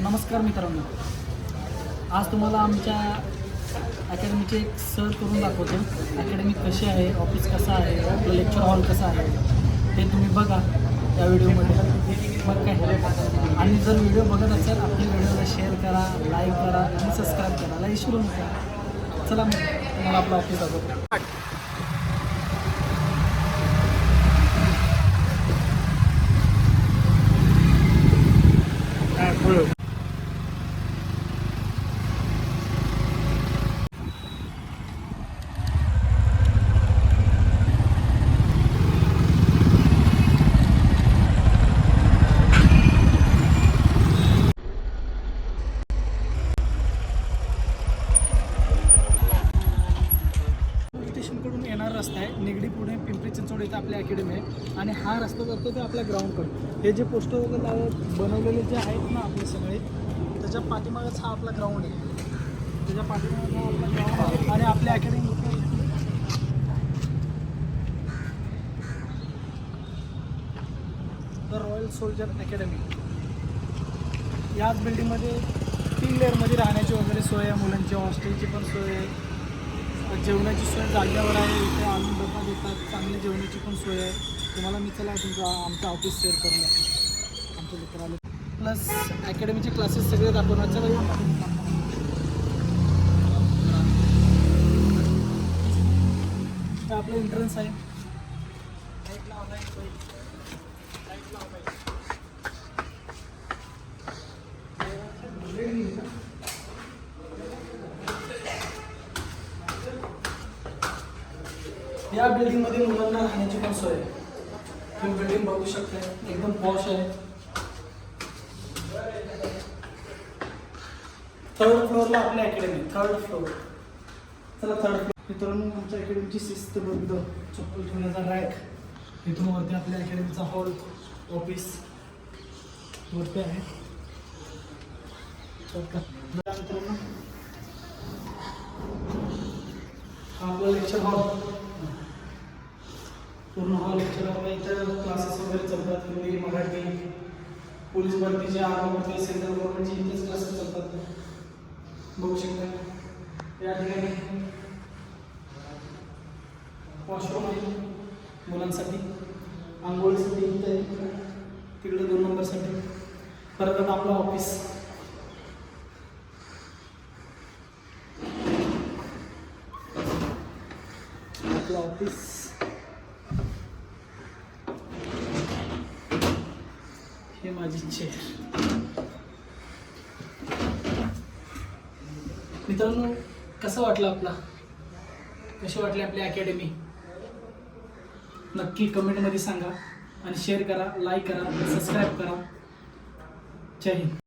नमस्कार मित्रांनो. आज तुम्हाला आमच्या अकॅडमीचे एक सर करून दाखवतो. अकॅडमी कशी आहे ऑफिस कसं आहे आपलं लेक्चर हॉल कसा आहे हे तुम्ही बघा त्या व्हिडिओमध्ये मग काय? आणि जर व्हिडिओ बघत असाल आपल्या व्हिडिओला शेअर करा लाईक करा आणि सबस्क्राईब करा. ला विसरू नका चला मग तुम्हाला आपलं ऑफिस दाखवतो. रस्ता आहे. निगडी पुणे पिंपरी चिंचवड इथं आपली अकॅडमी आहे. आणि हा रस्ता जातो ते आपल्या ग्राउंडकडे हे जे पोस्टर वगैरे लावत बनवलेले जे आहेत ना आपले सगळे त्याच्या पाठीमागच हा आपला ग्राउंड आहे. त्याच्या पाठीमागं हा आपला ग्राउंड आहे. आणि आपल्या academy the royal soldier academy याच बिल्डिंगमध्ये तीन लेअरमध्ये राहण्याची वगैरे सोय आहे. मुलांची हॉस्टेलची पण सोय आहे. जेवणाची सोय जाग्यावर आहे इथे आणून डबा देतात चांगली जेवणाची पण सोय आहे. तुम्हाला मी चला तुमचं आमचं ऑफिस शेअर करून द्या आमच्या मित्राला प्लस अकॅडमीचे क्लासेस सगळे दाखवणार. चला येऊ. आपलं एंट्रन्स आहे. या बिल्डिंगमध्ये मुलांना राहण्याची पण सोय आहे. तुम्ही बिल्डिंग बघू शकता एकदम पॉश आहे. थर्ड फ्लोअरला आपल्या अकॅडमी थर्ड फ्लोअर चला थर्ड फ्लोअर मित्रांनो आमच्या अकॅडमीची शिस्तबद्ध चप्पल ठेवण्याचा रॅक इथून वरती आपल्या अकॅडमीचा हॉल ऑफिस वरती आहे. मित्रांनो आपला लेक्चर हॉल पूर्ण हा लेक्चर आपल्या इथं क्लासेस वगैरे चालतात. हिंदी मराठी पोलीस भरतीचे आरोग्य सेंट्रल गव्हर्नमेंटचे इथेच क्लासेस चालतात. बघू शकता. या ठिकाणी वॉशरूम आहे. मुलांसाठी आंघोळीसाठी इथं आहे. तिकडे दोन नंबरसाठी. परत आता आपलं ऑफिस आपलं ऑफिस हे माझी चेअर मित्रांनो कसं वाटलं आपला? कशी वाटली आपली अकॅडमी नक्की कमेंटमध्ये सांगा आणि शेअर करा लाईक करा सबस्क्राईब करा. जय हिंद.